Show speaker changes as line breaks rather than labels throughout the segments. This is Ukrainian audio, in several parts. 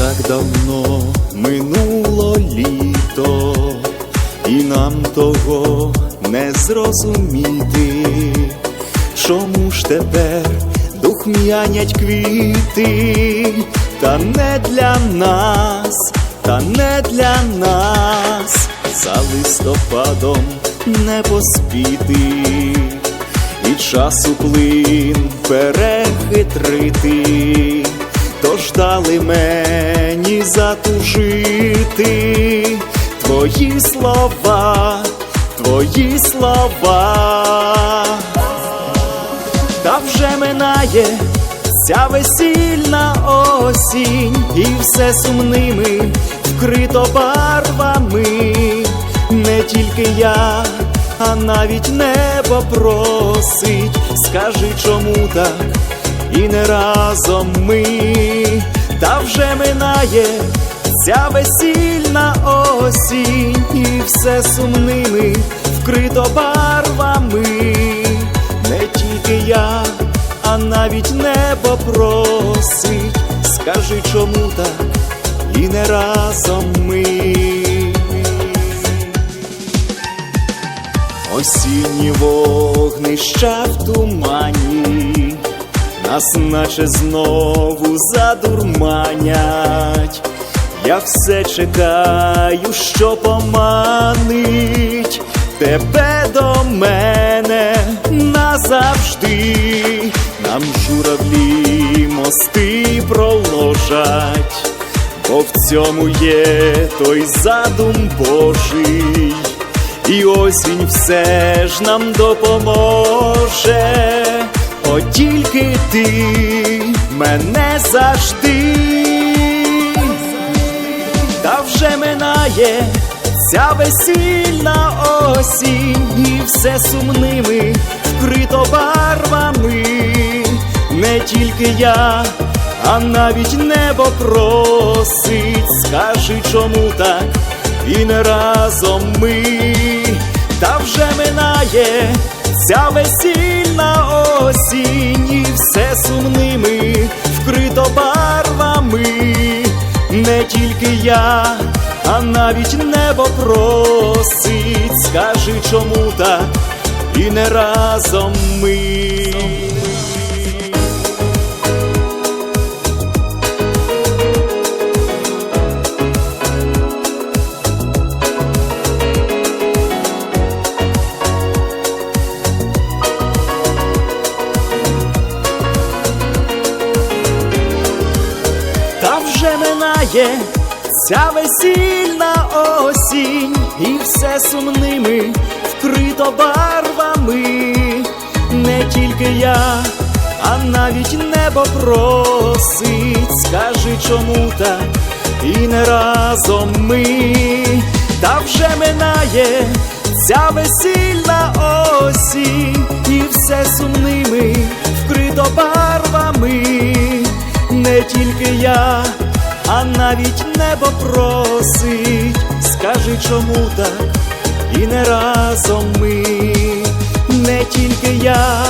так давно. Минуло літо, і нам того не зрозуміти, чому ж тепер духм'янять квіти, та не для нас, та не для нас, за листопадом не поспіти. І часу плин перехитрити, тож дали мені затужити твої слова, твої слова, та вже минає ця весільна осінь, і все сумними вкрито барвами, не тільки я а навіть небо просить, скажи, чому так, і не разом ми, та вже минає ця весільна осінь, і все сумними вкрито барвами, не тільки я, а навіть небо просить, скажи, чому так, і не разом ми. Осінні вогнища в тумані, нас наче знову задурманять. Я все чекаю, що поманить тебе до мене назавжди. Нам журавлі мости проложать, бо в цьому є той задум Божий і осінь все ж нам допоможе, от тільки ти мене завжди, та вже минає ця весільна осінь, і все сумними вкрито барвами, не тільки я. А навіть небо просить, скажи, чому так, і не разом ми, та вже минає ця весільна осінь, тільки я, а навіть небо просить, скажи, чому так, і не разом ми. Вже минає ця весільна осінь, і все сумними вкрито барвами, не тільки я, а навіть небо просить, скажи, чому так, і не разом ми, та вже минає ця весільна осінь, і все сумними вкрито барвами. Не тільки я, а навіть небо просить, скажи, чому так, і не разом ми, не тільки я,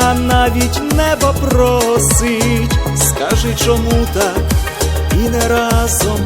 а навіть небо просить, скажи, чому так, і не разом